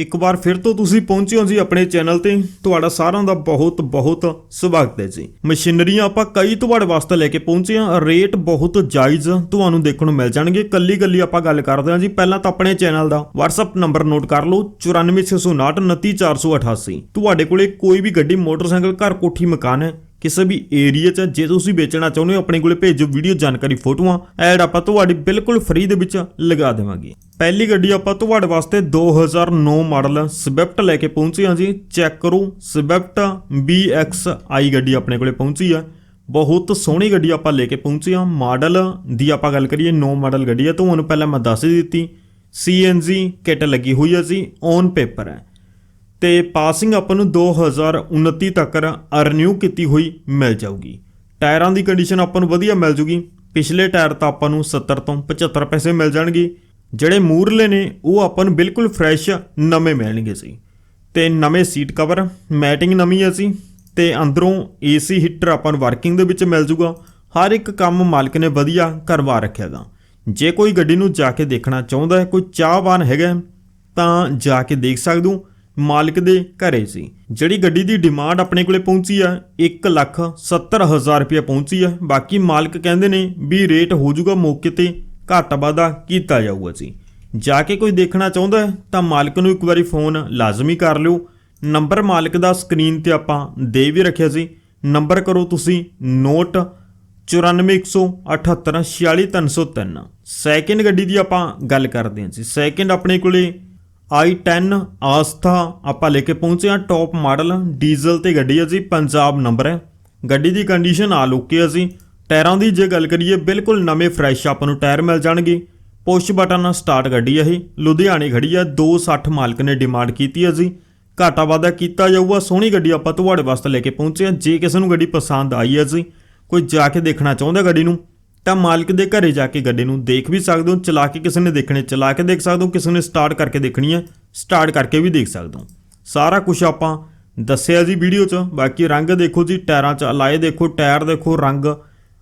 ਇੱਕ ਵਾਰ ਫਿਰ ਤੋਂ ਤੁਸੀਂ ਪਹੁੰਚੇ ਹੋ ਜੀ ਆਪਣੇ ਚੈਨਲ ਤੇ। ਤੁਹਾਡਾ ਸਾਰਿਆਂ ਦਾ ਬਹੁਤ ਬਹੁਤ ਸਵਾਗਤ ਹੈ ਜੀ। ਮਸ਼ੀਨਰੀਆਂ ਆਪਾਂ ਕਈ ਤੁਹਾਡੇ ਵਾਸਤੇ ਲੈ ਕੇ ਪਹੁੰਚੇ ਹਾਂ। ਰੇਟ ਬਹੁਤ ਜਾਇਜ਼ ਤੁਹਾਨੂੰ ਦੇਖਣ ਨੂੰ ਮਿਲ ਜਾਣਗੇ। ਕੱਲੀ ਕੱਲੀ ਆਪਾਂ ਗੱਲ ਕਰਦੇ ਹਾਂ ਜੀ। ਪਹਿਲਾਂ ਤਾਂ ਆਪਣੇ ਚੈਨਲ ਦਾ WhatsApp ਨੰਬਰ ਨੋਟ ਕਰ ਲਓ। 9469299488 ਤੁਹਾਡੇ ਕੋਲੇ ਕੋਈ ਵੀ ਗੱਡੀ, ਮੋਟਰਸਾਈਕਲ, ਘਰ ਕੋਠੀ, ਮਕਾਨ ਹੈ। ਕਿਸੇ ਵੀ ਏਰੀਆ 'ਚ ਜੇ ਤੁਸੀਂ ਵੇਚਣਾ ਚਾਹੁੰਦੇ ਹੋ, ਆਪਣੇ ਕੋਲੇ ਭੇਜੋ ਵੀਡੀਓ ਜਾਣਕਾਰੀ ਫੋਟੋਆਂ। ਐਡ ਆਪਾਂ ਤੁਹਾਡੀ ਬਿਲਕੁਲ ਫ੍ਰੀ ਦੇ ਵਿੱਚ ਲਗਾ ਦੇਵਾਂਗੇ। ਪਹਿਲੀ ਗੱਡੀ ਆਪਾਂ ਤੁਹਾਡੇ ਵਾਸਤੇ 2009 ਮਾਡਲ ਸਵਿਫਟ ਲੈ ਕੇ ਪਹੁੰਚੇ ਹਾਂ ਜੀ। ਚੈੱਕ ਕਰੋ, ਸਵਿਫਟ BXI ਗੱਡੀ ਆਪਣੇ ਕੋਲੇ ਪਹੁੰਚੀ ਆ। ਬਹੁਤ ਸੋਹਣੀ ਗੱਡੀ ਆਪਾਂ ਲੈ ਕੇ ਪਹੁੰਚੇ ਹਾਂ। ਮਾਡਲ ਦੀ ਆਪਾਂ ਗੱਲ ਕਰੀਏ 9 ਮਾਡਲ ਗੱਡੀ ਹੈ ਤੁਹਾਨੂੰ ਪਹਿਲਾਂ ਮੈਂ ਦੱਸ ਹੀ ਦਿੱਤੀ। CNG ਕਿੱਟ ਲੱਗੀ ਹੋਈ ਹੈ ਜੀ ਔਨ ਪੇਪਰ ਹੈ। ਤੇ ਪਾਸਿੰਗ ਆਪਾਂ ਨੂੰ 2029 ਤੱਕ ਰੀਨਿਊ ਕੀਤੀ ਹੋਈ ਮਿਲ ਜਾਊਗੀ। ਟਾਇਰਾਂ ਦੀ ਕੰਡੀਸ਼ਨ ਆਪਾਂ ਨੂੰ ਵਧੀਆ ਮਿਲ ਜੂਗੀ। ਪਿਛਲੇ ਟਾਇਰ ਤਾਂ ਆਪਾਂ ਨੂੰ 70 ਤੋਂ 75 ਪੈਸੇ ਮਿਲ ਜਾਣਗੇ। ਜਿਹੜੇ ਮੂਰਲੇ ਨੇ, ਉਹ ਆਪਾਂ ਨੂੰ ਬਿਲਕੁਲ ਫਰੈਸ਼ ਨਵੇਂ ਮਿਲਣਗੇ ਸੀ ਤੇ ਨਵੇਂ ਸੀਟ ਕਵਰ ਮੈਟਿੰਗ ਨਵੀਂ ਹੈ ਸੀ ਤੇ ਅੰਦਰੋਂ ਏਸੀ ਹੀਟਰ ਆਪਾਂ ਨੂੰ ਵਰਕਿੰਗ ਦੇ ਵਿੱਚ ਮਿਲ ਜੂਗਾ। ਹਰ ਇੱਕ ਕੰਮ ਮਾਲਕ ਨੇ ਵਧੀਆ ਕਰਵਾ ਰੱਖਿਆਗਾ ਜੇ ਕੋਈ ਗੱਡੀ ਨੂੰ ਜਾ ਕੇ ਦੇਖਣਾ ਚਾਹੁੰਦਾ ਹੈ, ਕੋਈ ਚਾਹਵਾਨ ਹੈਗਾ ਤਾਂ ਜਾ ਕੇ ਦੇਖ ਸਕਦੇ ਮਾਲਕ ਦੇ ਘਰੇ ਸੀ। ਜਿਹੜੀ ਗੱਡੀ ਦੀ ਡਿਮਾਂਡ ਆਪਣੇ ਕੋਲੇ ਪਹੁੰਚੀ ਆ 1 ਲੱਖ 70 ਹਜ਼ਾਰ ਰੁਪਏ ਪਹੁੰਚੀ ਆ। ਬਾਕੀ ਮਾਲਕ ਕਹਿੰਦੇ ਨੇ ਵੀ ਰੇਟ ਹੋ ਜਾਊਗਾ ਮੌਕੇ ਤੇ, ਘੱਟ ਵਾਧਾ ਕੀਤਾ ਜਾਊਗਾ ਜੀ। ਜਾ ਕੇ ਕੋਈ ਦੇਖਣਾ ਚਾਹੁੰਦਾ ਹੈ ਤਾਂ ਮਾਲਕ ਨੂੰ ਇੱਕ ਵਾਰੀ ਫੋਨ ਲਾਜ਼ਮੀ ਕਰ ਲਿਓ। ਨੰਬਰ ਮਾਲਕ ਦਾ ਸਕਰੀਨ ਤੇ ਆਪਾਂ ਦੇ ਵੀ ਰੱਖਿਆ ਸੀ। ਨੰਬਰ ਕਰੋ ਤੁਸੀਂ ਨੋਟ 9418846303 ਸੈਕਿੰਡ ਗੱਡੀ ਦੀ ਆਪਾਂ ਗੱਲ ਕਰਦੇ ਹਾਂ ਜੀ। ਸੈਕਿੰਡ ਆਪਣੇ ਕੋਲੇ i10 ਆਸਥਾ, ਆਪਾਂ ਲੈ ਕੇ ਪਹੁੰਚੇ ਹਾਂ ਟੌਪ ਮਾਡਲ ਡੀਜ਼ਲ ਤੇ ਗੱਡੀ ਹੈ ਜੀ, ਪੰਜਾਬ ਨੰਬਰ ਹੈ। ਗੱਡੀ ਦੀ ਕੰਡੀਸ਼ਨ ਆ ਲੁੱਕੀ ਹੈ ਜੀ। ਟਾਇਰਾਂ ਦੀ ਜੇ ਗੱਲ ਕਰੀਏ, ਬਿਲਕੁਲ ਨਵੇਂ ਫਰੈਸ਼ ਆਪਾਂ ਨੂੰ ਟਾਇਰ ਮਿਲ ਜਾਣਗੇ। ਪੁਸ਼ ਬਟਨ ਸਟਾਰਟ ਗੱਡੀ ਹੈ ਇਹ। ਲੁਧਿਆਣੇ ਖੜੀ ਹੈ 260 ਮਾਲਕ ਨੇ ਡਿਮਾਂਡ ਕੀਤੀ ਹੈ ਜੀ। ਘਾਟਾ ਵਾਧਾ ਕੀਤਾ ਜਾਊਗਾ, ਸੋਹਣੀ ਗੱਡੀ ਆਪਾਂ ਤੁਹਾਡੇ ਵਾਸਤੇ ਲੈ ਕੇ ਪਹੁੰਚੇ ਹਾਂ, ਜੇ ਕਿਸੇ ਨੂੰ ਗੱਡੀ ਪਸੰਦ ਆਈ ਹੈ ਜੀ। ਕੋਈ ਜਾ ਕੇ ਦੇਖਣਾ ਚਾਹੁੰਦਾ ਗੱਡੀ ਨੂੰ ਤਾਂ ਮਾਲਕ ਦੇ ਘਰੇ ਜਾ ਕੇ ਗੱਡੀ ਨੂੰ ਦੇਖ ਵੀ ਸਕਦੇ ਹੋ, ਚਲਾ ਕੇ ਕਿਸੇ ਨੇ ਦੇਖਣੇ, ਚਲਾ ਕੇ ਦੇਖ ਸਕਦੇ ਹੋ, ਕਿਸੇ ਨੇ ਸਟਾਰਟ ਕਰਕੇ ਦੇਖਣੀ ਹੈ ਸਟਾਰਟ ਕਰਕੇ ਵੀ ਦੇਖ ਸਕਦੇ ਹੋ। ਸਾਰਾ ਕੁਝ ਆਪਾਂ ਦੱਸਿਆ ਜੀ ਵੀਡੀਓ 'ਚ, ਬਾਕੀ ਰੰਗ ਦੇਖੋ ਜੀ, ਟਾਇਰਾਂ 'ਚ ਅਲਾਏ ਦੇਖੋ, ਟਾਇਰ ਦੇਖੋ, ਰੰਗ,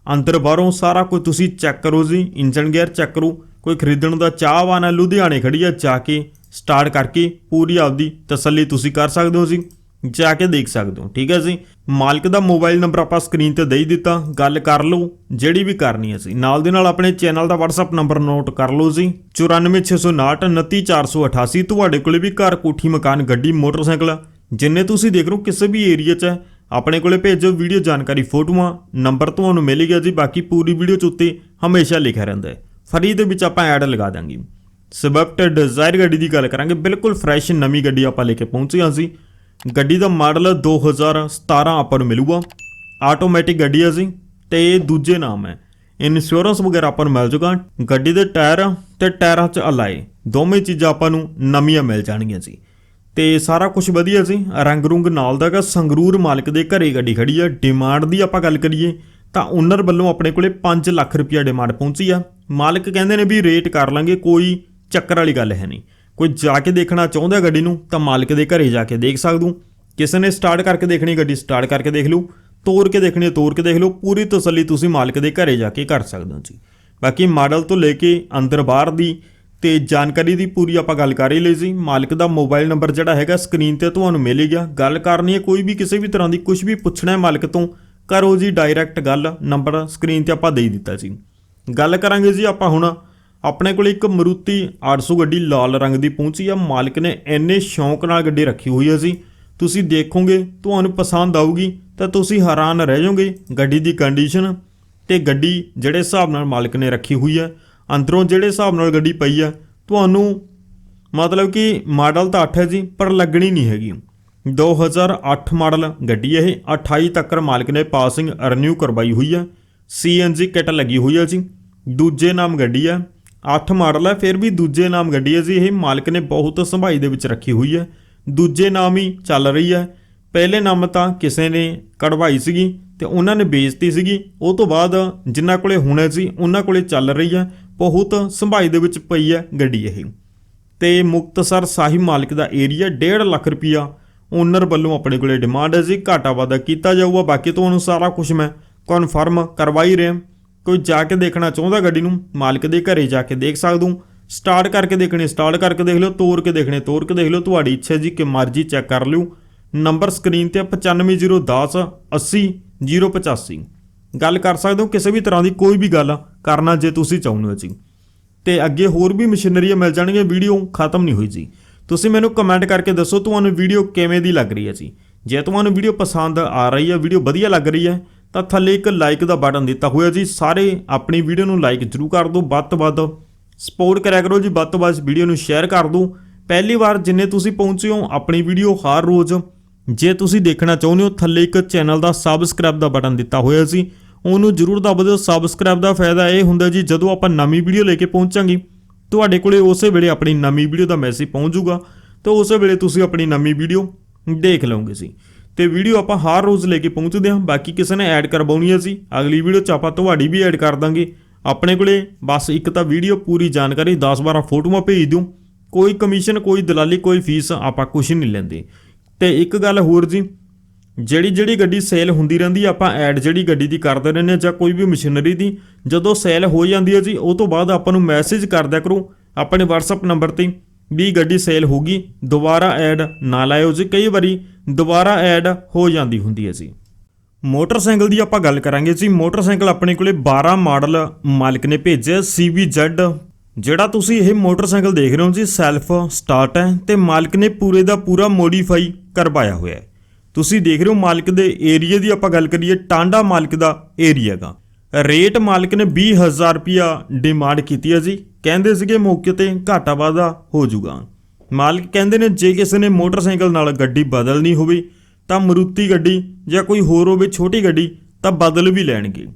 ਅੰਦਰ ਬਾਹਰੋਂ ਸਾਰਾ ਕੁਝ ਤੁਸੀਂ ਚੈੱਕ ਕਰੋ ਜੀ ਇੰਜਨ ਗੇਅਰ ਚੈੱਕ ਕਰੋ, ਕੋਈ ਖਰੀਦਣ ਦਾ ਚਾਹਵਾਨ ਹੈ ਲੁਧਿਆਣੇ ਖੜੀ ਹੈ ਜਾ ਕੇ ਸਟਾਰਟ ਕਰਕੇ ਪੂਰੀ ਆਪਦੀ ਤਸੱਲੀ ਤੁਸੀਂ ਕਰ ਸਕਦੇ ਹੋ ਜੀ। ਜਾ ਕੇ ਦੇਖ ਸਕਦੇ ਹੋ ਠੀਕ ਹੈ ਜੀ? ਮਾਲਕ ਦਾ ਮੋਬਾਈਲ ਨੰਬਰ ਆਪਾਂ ਸਕਰੀਨ ਤੇ ਦੇ ਹੀ ਦਿੱਤਾ ਗੱਲ ਕਰ ਲਓ ਜਿਹੜੀ ਵੀ ਕਰਨੀ ਹੈ ਸੀ ਨਾਲ ਦੇ ਨਾਲ ਆਪਣੇ ਚੈਨਲ ਦਾ WhatsApp ਨੰਬਰ ਨੋਟ ਕਰ ਲਓ ਜੀ। 9469299488 ਤੁਹਾਡੇ ਕੋਲੇ ਵੀ ਘਰ ਕੋਠੀ ਮਕਾਨ ਗੱਡੀ ਮੋਟਰਸਾਈਕਲ ਜਿੰਨੇ ਤੁਸੀਂ ਦੇਖ ਰਹੇ ਹੋ ਕਿਸੇ ਵੀ ਏਰੀਆ 'ਚ ਹੈ, ਆਪਣੇ ਕੋਲੇ ਭੇਜੋ ਵੀਡੀਓ ਜਾਣਕਾਰੀ ਫੋਟੋਆਂ ਨੰਬਰ ਤੁਹਾਨੂੰ ਮਿਲ ਗਿਆ ਜੀ ਬਾਕੀ ਪੂਰੀ ਵੀਡੀਓ 'ਚ ਉੱਤੇ ਹਮੇਸ਼ਾ ਲਿਖਿਆ ਰਹਿੰਦਾ ਹੈ। ਫਰੀ ਦੇ ਵਿੱਚ ਆਪਾਂ ਐਡ ਲਗਾ ਦਾਂਗੇ। ਸਵਿਫਟ ਡਿਜ਼ਾਇਰ ਗੱਡੀ ਦੀ ਗੱਲ ਕਰਾਂਗੇ ਬਿਲਕੁਲ ਫਰੈਸ਼ ਨਵੀਂ ਗੱਡੀ ਆਪਾਂ ਲੈ ਕੇ ਪਹੁੰਚੇ ਹਾਂ ਸੀ ਗੱਡੀ ਦਾ ਮਾਡਲ 2017 ਆਪਾਂ ਨੂੰ ਮਿਲੂਗਾ। ਆਟੋਮੈਟਿਕ ਗੱਡੀ ਹੈ ਜੀ, ਤੇ ਇਹ ਦੂਜੇ ਨਾਮ ਹੈ। ਇੰਸ਼ੋਰੈਂਸ ਵਗੈਰਾ ਆਪਾਂ ਨੂੰ ਮਿਲ ਜੂਗਾ। ਗੱਡੀ ਦੇ ਟਾਇਰ ਤੇ ਟਾਇਰਾਂ 'ਚ ਅਲਾਏ। ਦੋਵੇਂ ਚੀਜ਼ਾਂ ਆਪਾਂ ਨੂੰ ਨਵੀਆਂ ਮਿਲ ਜਾਣਗੀਆਂ ਜੀ। ਤੇ ਸਾਰਾ ਕੁਝ ਵਧੀਆ ਸੀ ਰੰਗ ਰੁੰਗ ਨਾਲ ਦਾ ਗਾ ਸੰਗਰੂਰ ਮਾਲਕ ਦੇ ਘਰੇ ਗੱਡੀ ਖੜੀ ਆ। ਡਿਮਾਂਡ ਦੀ ਆਪਾਂ ਗੱਲ ਕਰੀਏ, ਤਾਂ ਓਨਰ ਵੱਲੋਂ ਆਪਣੇ ਕੋਲੇ 5 ਲੱਖ ਰੁਪਇਆ ਡਿਮਾਂਡ ਪਹੁੰਚੀ ਆ। ਮਾਲਕ ਕਹਿੰਦੇ ਨੇ ਵੀ ਰੇਟ ਕਰ ਲਾਂਗੇ, ਕੋਈ ਚੱਕਰ ਵਾਲੀ ਗੱਲ ਹੈ ਨਹੀਂ। ਕੋਈ ਜਾ ਕੇ ਦੇਖਣਾ ਚਾਹੁੰਦਾ ਗੱਡੀ ਨੂੰ ਤਾਂ ਮਾਲਕ ਦੇ ਘਰੇ ਜਾ ਕੇ ਦੇਖ ਸਕਦੂ। ਕਿਸੇ ਨੇ ਸਟਾਰਟ ਕਰਕੇ ਦੇਖਣੀ ਗੱਡੀ ਸਟਾਰਟ ਕਰਕੇ ਦੇਖ ਲਓ ਤੋੜ ਕੇ ਦੇਖਣੀ ਹੈ, ਤੋੜ ਕੇ ਦੇਖ ਲਓ ਪੂਰੀ ਤਸੱਲੀ ਤੁਸੀਂ ਮਾਲਕ ਦੇ ਘਰੇ ਜਾ ਕੇ ਕਰ ਸਕਦੇ ਹੋ ਜੀ। ਬਾਕੀ ਮਾਡਲ ਤੋਂ ਲੈ ਕੇ ਅੰਦਰ ਬਾਹਰ ਦੀ ਤੇ ਜਾਣਕਾਰੀ ਦੀ ਪੂਰੀ ਆਪਾਂ ਗੱਲ ਕਰ ਹੀ ਲਈ ਸੀ। ਮਾਲਕ ਦਾ ਮੋਬਾਈਲ ਨੰਬਰ ਜਿਹੜਾ ਹੈਗਾ ਸਕਰੀਨ ਤੇ ਤੁਹਾਨੂੰ ਮਿਲ ਗਿਆ। ਗੱਲ ਕਰਨੀ ਹੈ ਕੋਈ ਵੀ ਕਿਸੇ ਵੀ ਤਰ੍ਹਾਂ ਦੀ ਕੁਝ ਵੀ ਪੁੱਛਣਾ ਹੈ ਮਾਲਕ ਤੋਂ ਕਰੋ ਜੀ ਡਾਇਰੈਕਟ ਗੱਲ। ਨੰਬਰ ਸਕਰੀਨ ਤੇ ਆਪਾਂ ਦੇ ਦਿੱਤਾ ਸੀ ਗੱਲ ਕਰਾਂਗੇ ਜੀ ਆਪਾਂ ਹੁਣ ਆਪਣੇ ਕੋਲ ਇੱਕ ਮਰੂਤੀ 800 ਗੱਡੀ ਲਾਲ ਰੰਗ ਦੀ ਪਹੁੰਚੀ ਆ। ਮਾਲਕ ਨੇ ਇੰਨੇ ਸ਼ੌਂਕ ਨਾਲ ਗੱਡੀ ਰੱਖੀ ਹੋਈ ਹੈ ਜੀ। ਤੁਸੀਂ ਦੇਖੋਗੇ, ਤੁਹਾਨੂੰ ਪਸੰਦ ਆਊਗੀ, ਤਾਂ ਤੁਸੀਂ ਹੈਰਾਨ ਰਹਿ ਜਾਓਗੇ ਗੱਡੀ ਦੀ ਕੰਡੀਸ਼ਨ ਤੇ ਗੱਡੀ ਜਿਹੜੇ ਹਿਸਾਬ ਨਾਲ ਮਾਲਕ ਨੇ ਰੱਖੀ ਹੋਈ ਹੈ ਅੰਦਰੋਂ ਜਿਹੜੇ ਹਿਸਾਬ ਨਾਲ ਗੱਡੀ ਪਈ ਹੈ ਤੁਹਾਨੂੰ ਮਤਲਬ ਕਿ ਮਾਡਲ ਤਾਂ 8 ਹੈ ਜੀ, ਪਰ ਲੱਗਣੀ ਨਹੀਂ ਹੈਗੀ। 2008 ਮਾਡਲ ਗੱਡੀ ਇਹ। 28 ਤੱਕ ਮਾਲਕ ਨੇ ਪਾਸਿੰਗ ਰੀਨਿਊ ਕਰਵਾਈ ਹੋਈ ਹੈ ਸੀਐਨਜੀ ਕਿੱਟ ਲੱਗੀ ਹੋਈ ਹੈ ਜੀ। ਦੂਜੇ ਨਾਮ ਗੱਡੀ ਹੈ 8 ਮਾਡਲ ਹੈ, ਫਿਰ ਵੀ ਦੂਜੇ ਨਾਮ ਗੱਡੀ ਹੈ ਜੀ। ਇਹ ਮਾਲਕ ਨੇ ਬਹੁਤ ਸੰਭਾਈ ਦੇ ਵਿੱਚ ਰੱਖੀ ਹੋਈ ਹੈ। ਦੂਜੇ ਨਾਮ ਹੀ ਚੱਲ ਰਹੀ ਹੈ। ਪਹਿਲੇ ਨਾਮ ਤਾਂ ਕਿਸੇ ਨੇ ਕਢਵਾਈ ਸੀਗੀ ਤੇ ਉਹਨਾਂ ਨੇ ਵੇਚਤੀ ਸੀਗੀ। ਉਹ ਤੋਂ ਬਾਅਦ ਜਿਨ੍ਹਾਂ ਕੋਲੇ ਹੁਣੇ ਸੀ, ਉਹਨਾਂ ਕੋਲੇ ਚੱਲ ਰਹੀ ਹੈ। ਬਹੁਤ ਸੰਭਾਈ ਦੇ ਵਿੱਚ ਪਈ ਹੈ ਗੱਡੀ ਇਹ। ਤੇ ਮੁਕਤਸਰ ਸਾਹਿਬ ਮਾਲਕ ਦਾ ਏਰੀਆ 1.5 ਲੱਖ ਰੁਪਿਆ ਓਨਰ ਵੱਲੋਂ ਆਪਣੇ ਕੋਲੇ ਡਿਮਾਂਡ ਹੈ ਜੀ। ਘਾਟਾ ਵਾਧਾ ਕੀਤਾ ਜਾਊਗਾ। ਬਾਕੀ ਤੁਹਾਨੂੰ ਸਾਰਾ ਕੁਝ ਮੈਂ ਕਨਫਰਮ ਕਰਵਾਈ ਰਿਹਾ। ਕੋਈ ਜਾ ਕੇ ਦੇਖਣਾ ਚਾਹੁੰਦਾ ਗੱਡੀ ਨੂੰ, ਮਾਲਕ ਦੇ ਘਰੇ ਜਾ ਕੇ ਦੇਖ ਸਕਦਾ। ਹੂੰ ਸਟਾਰਟ ਕਰਕੇ ਦੇਖਣੇ ਸਟਾਰਟ ਕਰਕੇ ਦੇਖ ਲਿਓ ਤੋੜ ਕੇ ਦੇਖਣੇ ਤੋੜ ਕੇ ਦੇਖ ਲਿਓ, ਤੁਹਾਡੀ ਇੱਛਾ ਜੀ ਕਿ ਮਰਜ਼ੀ ਚੈੱਕ ਕਰ ਲਿਓ। ਨੰਬਰ ਸਕਰੀਨ ਤੇ ਆ 95010 80085 ਗੱਲ ਕਰ ਸਕਦੇ ਹੋ ਕਿਸੇ ਵੀ ਤਰ੍ਹਾਂ ਦੀ ਕੋਈ ਵੀ ਗੱਲ ਕਰਨਾ ਜੇ ਤੁਸੀਂ ਚਾਹੁੰਦੇ ਹੋ ਜੀ। ਤੇ ਅੱਗੇ ਹੋਰ ਵੀ ਮਸ਼ੀਨਰੀਆਂ ਮਿਲ ਜਾਣਗੀਆਂ, ਵੀਡੀਓ ਖਤਮ ਨਹੀਂ ਹੋਈ ਜੀ। ਤੁਸੀਂ ਮੈਨੂੰ ਕਮੈਂਟ ਕਰਕੇ ਦੱਸੋ, ਤੁਹਾਨੂੰ ਵੀਡੀਓ ਕਿਵੇਂ ਦੀ ਲੱਗ ਰਹੀ ਹੈ ਜੀ? ਜੇ ਤੁਹਾਨੂੰ ਵੀਡੀਓ ਪਸੰਦ ਆ ਰਹੀ ਹੈ, ਵੀਡੀਓ ਵਧੀਆ ਲੱਗ ਰਹੀ ਹੈ ਤਾਂ ਥੱਲੇ ਇੱਕ ਲਾਈਕ ਦਾ ਬਟਨ ਦਿੱਤਾ ਹੋਇਆ ਜੀ। ਸਾਰੇ ਆਪਣੀ ਵੀਡੀਓ ਨੂੰ ਲਾਈਕ ਜ਼ਰੂਰ ਕਰ ਦਿਓ, ਵੱਧ ਤੋਂ ਵੱਧ ਸਪੋਰਟ ਕਰਿਆ ਕਰੋ ਜੀ, ਵੱਧ ਤੋਂ ਵੱਧ ਵੀਡੀਓ ਨੂੰ ਸ਼ੇਅਰ ਕਰ ਦਿਓ। ਪਹਿਲੀ ਵਾਰ ਜਿੰਨੇ ਤੁਸੀਂ ਪਹੁੰਚੇ ਹੋ, ਆਪਣੀ ਵੀਡੀਓ ਹਰ ਰੋਜ਼ ਜੇ ਤੁਸੀਂ ਦੇਖਣਾ ਚਾਹੁੰਦੇ ਹੋ, ਥੱਲੇ ਇੱਕ ਚੈਨਲ ਦਾ ਸਬਸਕ੍ਰਾਈਬ ਦਾ ਬਟਨ ਦਿੱਤਾ ਹੋਇਆ ਸੀ। ਉਹਨੂੰ ਜਰੂਰ ਦਬਾ ਦਿਓ। ਸਬਸਕ੍ਰਾਈਬ ਦਾ ਫਾਇਦਾ ਇਹ ਹੁੰਦਾ ਜੀ, ਜਦੋਂ ਆਪਾਂ ਨਵੀਂ ਵੀਡੀਓ ਲੈ ਕੇ ਪਹੁੰਚਾਂਗੇ, ਤੁਹਾਡੇ ਕੋਲੇ ਉਸੇ ਵੇਲੇ ਆਪਣੀ ਨਵੀਂ ਵੀਡੀਓ ਦਾ ਮੈਸੇਜ ਪਹੁੰਚ ਜਾਊਗਾ। ਤਾਂ ਉਸੇ ਵੇਲੇ ਤੁਸੀਂ ਆਪਣੀ ਨਵੀਂ ਵੀਡੀਓ ਦੇਖ ਲਓਗੇ ਸੀ ਤੇ ਵੀਡੀਓ ਆਪਾਂ ਹਰ ਰੋਜ਼ ਲੈ ਕੇ ਪਹੁੰਚਦੇ ਹਾਂ। ਬਾਕੀ ਕਿਸੇ ਨੇ ਐਡ ਕਰਵਾਉਣੀ ਹੈ ਸੀ ਅਗਲੀ ਵੀਡੀਓ 'ਚ ਆਪਾਂ ਤੁਹਾਡੀ ਵੀ ਐਡ ਕਰ ਦਾਂਗੇ। ਆਪਣੇ ਕੋਲੇ ਬਸ ਇੱਕ ਤਾਂ ਵੀਡੀਓ ਪੂਰੀ ਜਾਣਕਾਰੀ 10-12 ਫੋਟੋਆਂ ਭੇਜ ਦਿਓ। ਕੋਈ ਕਮਿਸ਼ਨ, ਕੋਈ ਦਲਾਲੀ, ਕੋਈ ਫੀਸ ਆਪਾਂ ਕੁਝ ਨਹੀਂ ਲੈਂਦੇ। ਤੇ ਇੱਕ ਗੱਲ ਹੋਰ ਜੀ, ਜਿਹੜੀ ਜਿਹੜੀ ਗੱਡੀ ਸੇਲ ਹੁੰਦੀ ਰਹਿੰਦੀ ਆਪਾਂ ਐਡ ਜਿਹੜੀ ਗੱਡੀ ਦੀ ਕਰਦੇ ਰਹਿੰਦੇ ਹਾਂ ਜਾਂ ਕੋਈ ਵੀ ਮਸ਼ੀਨਰੀ ਦੀ, ਜਦੋਂ ਸੇਲ ਹੋ ਜਾਂਦੀ ਹੈ ਜੀ, ਉਹ ਤੋਂ ਬਾਅਦ ਆਪਾਂ ਨੂੰ ਮੈਸੇਜ ਕਰਦਿਆ ਕਰੋ। ਆਪਣੇ WhatsApp ਨੰਬਰ ਤੇ ਵੀ ਗੱਡੀ ਸੇਲ ਹੋ ਗਈ, ਦੁਬਾਰਾ ਐਡ ਨਾ ਲਾਇਓ ਜੀ। ਕਈ ਵਾਰੀ ਦੁਬਾਰਾ ਐਡ ਹੋ ਜਾਂਦੀ ਹੁੰਦੀ ਹੈ ਜੀ। ਮੋਟਰਸਾਈਕਲ ਦੀ ਆਪਾਂ ਗੱਲ ਕਰਾਂਗੇ ਜੀ। ਮੋਟਰਸਾਈਕਲ ਆਪਣੇ ਕੋਲੇ 12 ਮਾਡਲ ਮਾਲਕ ਨੇ ਭੇਜਿਆ CVZ ਜਿਹੜਾ ਤੁਸੀਂ ਇਹ ਮੋਟਰਸਾਈਕਲ ਦੇਖ ਰਹੇ ਹੋ ਜੀ, ਸੈਲਫ ਸਟਾਰਟ ਹੈ ਤੇ ਮਾਲਕ ਨੇ ਪੂਰੇ ਦਾ ਪੂਰਾ ਮੋਡੀਫਾਈ ਕਰਵਾਇਆ ਹੋਇਆ ਹੈ। ਤੁਸੀਂ ਦੇਖ ਰਹੇ ਹੋ ਮਾਲਕ ਦੇ ਏਰੀਆ ਦੀ ਆਪਾਂ ਗੱਲ ਕਰੀਏ, ਟਾਂਡਾ ਮਾਲਕ ਦਾ ਏਰੀਆ ਦਾ ਰੇਟ ਮਾਲਕ ਨੇ 20000 ਰੁਪਿਆ ਡਿਮਾਂਡ ਕੀਤੀ ਹੈ ਜੀ। ਕਹਿੰਦੇ ਸੀਗੇ ਮੌਕੇ ਤੇ ਘਾਟਾ ਵਾਧਾ ਹੋ ਜਾਊਗਾ। ਮਾਲਕ ਕਹਿੰਦੇ ਨੇ, ਜੇ ਕਿਸੇ ਨੇ ਮੋਟਰਸਾਈਕਲ ਨਾਲ ਗੱਡੀ ਬਦਲਣੀ ਹੋਵੇ, ਤਾਂ ਮਰੂਤੀ ਗੱਡੀ ਜਾਂ ਕੋਈ ਹੋਰ ਹੋਵੇ ਛੋਟੀ ਗੱਡੀ, ਤਾਂ ਬਦਲ ਵੀ ਲੈਣਗੇ।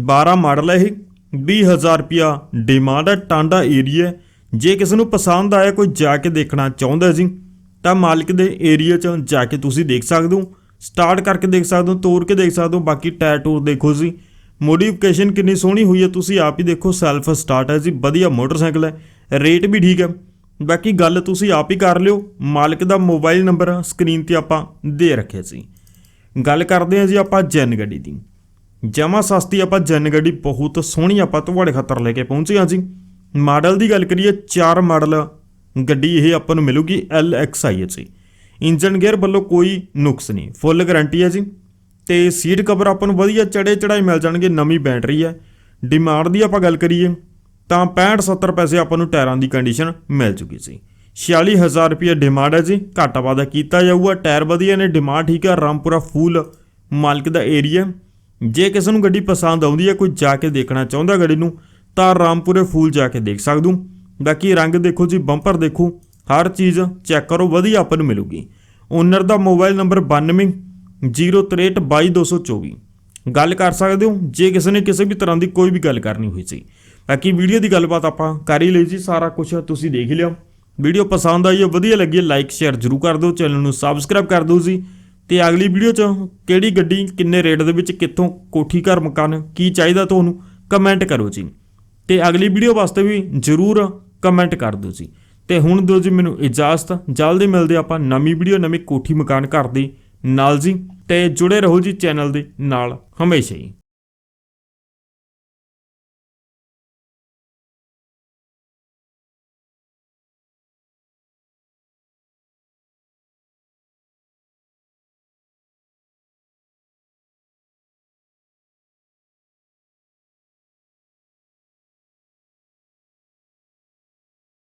12 ਮਾਡਲ ਹੈ ਇਹ। 20000 ਰੁਪਿਆ ਡਿਮਾਂਡ ਹੈ ਟਾਂਡਾ ਏਰੀਆ ਜੇ ਕਿਸੇ ਨੂੰ ਪਸੰਦ ਆਇਆ ਕੋਈ ਜਾ ਕੇ ਦੇਖਣਾ ਚਾਹੁੰਦਾ ਜੀ ਤਾਂ ਮਾਲਕ ਦੇ ਏਰੀਆ 'ਚ ਜਾ ਕੇ ਤੁਸੀਂ ਦੇਖ ਸਕਦੇ ਹੋ। ਸਟਾਰਟ ਕਰਕੇ ਦੇਖ ਸਕਦੇ ਹੋ ਤੋੜ ਕੇ ਦੇਖ ਸਕਦੇ ਹੋ। ਬਾਕੀ ਟਾਇਰ ਟੂਰ ਦੇਖੋ ਜੀ। ਮੋਡੀਫਿਕੇਸ਼ਨ ਕਿੰਨੀ ਸੋਹਣੀ ਹੋਈ ਹੈ। ਤੁਸੀਂ ਆਪ ਹੀ ਦੇਖੋ ਸੈਲਫ ਸਟਾਰਟ ਹੈ ਜੀ। ਵਧੀਆ ਮੋਟਰਸਾਈਕਲ ਹੈ। ਰੇਟ ਵੀ ਠੀਕ ਹੈ। ਬਾਕੀ ਗੱਲ ਤੁਸੀਂ ਆਪ ਹੀ ਕਰ ਲਿਓ। ਮਾਲਕ ਦਾ ਮੋਬਾਈਲ ਨੰਬਰ ਸਕਰੀਨ ਤੇ ਆਪਾਂ ਦੇ ਰੱਖਿਆ ਸੀ। ਗੱਲ ਕਰਦੇ ਹਾਂ ਜੀ ਆਪਾਂ ਜੈਨ ਗੱਡੀ ਦੀ। ਜਮਾ ਸਸਤੀ ਆਪਾਂ ਜੈਨ ਗੱਡੀ ਬਹੁਤ ਸੋਹਣੀ ਆਪਾਂ ਤੁਹਾਡੇ ਖਾਤਰ ਲੈ ਕੇ ਪਹੁੰਚੇ ਹਾਂ ਜੀ। ਮਾਡਲ ਦੀ ਗੱਲ ਕਰੀਏ 4 ਮਾਡਲ ਗੱਡੀ ਇਹ ਆਪਾਂ ਨੂੰ ਮਿਲੂਗੀ LXI ਜੀ ਇੰਜਨ ਗੇਅਰ ਵੱਲੋਂ ਕੋਈ ਨੁਕਸ ਨਹੀਂ, ਫੁੱਲ ਗਾਰੰਟੀ ਹੈ ਜੀ। ਤੇ ਸੀਟ ਕਵਰ ਆਪਾਂ ਨੂੰ ਵਧੀਆ ਚੜੇ ਚੜਾਈ ਮਿਲ ਜਾਣਗੇ, ਨਵੀਂ ਬੈਟਰੀ ਹੈ। ਡਿਮਾਂਡ ਦੀ ਆਪਾਂ ਗੱਲ ਕਰੀਏ ਤਾਂ 65 70 ਪੈਸੇ ਆਪਾਂ ਨੂੰ ਟਾਇਰਾਂ ਦੀ ਕੰਡੀਸ਼ਨ ਮਿਲ ਚੁੱਕੀ ਸੀ। 46000 ਰੁਪਏ ਡਿਮਾਂਡ ਹੈ ਜੀ, ਘਾਟਾ ਵਾਦਾ ਕੀਤਾ ਜਾਊਗਾ, ਟਾਇਰ ਵਧੀਆ ਨੇ ਡਿਮਾਂਡ ਠੀਕ ਹੈ, ਰਾਮਪੁਰਾ ਫੂਲ ਮਾਲਕ ਦਾ ਏਰੀਆ ਜੇ ਕਿਸੇ ਨੂੰ ਗੱਡੀ ਪਸੰਦ ਆਉਂਦੀ ਹੈ, ਕੋਈ ਜਾ ਕੇ ਦੇਖਣਾ ਚਾਹੁੰਦਾ ਗੱਡੀ ਨੂੰ, ਤਾਂ ਰਾਮਪੁਰੇ ਫੂਲ ਜਾ ਕੇ ਦੇਖ ਸਕਦੇ। ਬਾਕੀ ਰੰਗ ਦੇਖੋ ਜੀ ਬੰਪਰ ਦੇਖੋ, ਹਰ ਚੀਜ਼ ਚੈੱਕ ਕਰੋ, ਵਧੀਆ ਆਪਾਂ ਨੂੰ ਮਿਲੂਗੀ। ਓਨਰ ਦਾ ਮੋਬਾਈਲ ਨੰਬਰ 92 0632224 ਗੱਲ ਕਰ ਸਕਦੇ ਹੋ, ਜੇ ਕਿਸੇ ਨੇ ਕਿਸੇ ਵੀ ਤਰ੍ਹਾਂ ਦੀ ਕੋਈ ਵੀ ਗੱਲ ਕਰਨੀ ਹੋਈ ਸੀ। ਬਾਕੀ ਵੀਡੀਓ ਦੀ ਗੱਲਬਾਤ ਆਪਾਂ ਕਰ ਹੀ ਲਈ ਜੀ ਸਾਰਾ ਕੁਝ ਤੁਸੀਂ ਦੇਖ ਹੀ ਲਿਆ ਵੀਡੀਓ ਪਸੰਦ ਆਈ ਹੈ ਵਧੀਆ ਲੱਗੀ ਹੈ ਲਾਈਕ, ਸ਼ੇਅਰ ਜ਼ਰੂਰ ਕਰ ਦਿਓ, ਚੈਨਲ ਨੂੰ ਸਬਸਕ੍ਰਾਈਬ ਕਰ ਦਿਓ ਜੀ। ਤੇ ਅਗਲੀ ਵੀਡੀਓ 'ਚ ਕਿਹੜੀ ਗੱਡੀ, ਕਿੰਨੇ ਰੇਟ ਦੇ ਵਿੱਚ, ਕਿੱਥੋਂ ਕੋਠੀ, ਘਰ, ਮਕਾਨ, ਕੀ ਚਾਹੀਦਾ ਤੁਹਾਨੂੰ ਕਮੈਂਟ ਕਰੋ ਜੀ। ਤੇ ਅਗਲੀ ਵੀਡੀਓ ਵਾਸਤੇ ਵੀ ਜ਼ਰੂਰ ਕਮੈਂਟ ਕਰ ਦਿਓ ਜੀ। ਤੇ ਹੁਣ ਦਿਓ ਜੀ ਮੈਨੂੰ ਇਜਾਜ਼ਤ, ਜਲਦੀ ਮਿਲਦੇ ਆਪਾਂ ਨਵੀਂ ਵੀਡੀਓ, ਨਵੀਂ ਕੋਠੀ, ਮਕਾਨ, ਘਰ ਦੀ ਨਾਲ ਜੀ। ਤੇ ਜੁੜੇ ਰਹੋ ਜੀ ਚੈਨਲ ਦੇ ਨਾਲ ਹਮੇਸ਼ਾ ਹੀ।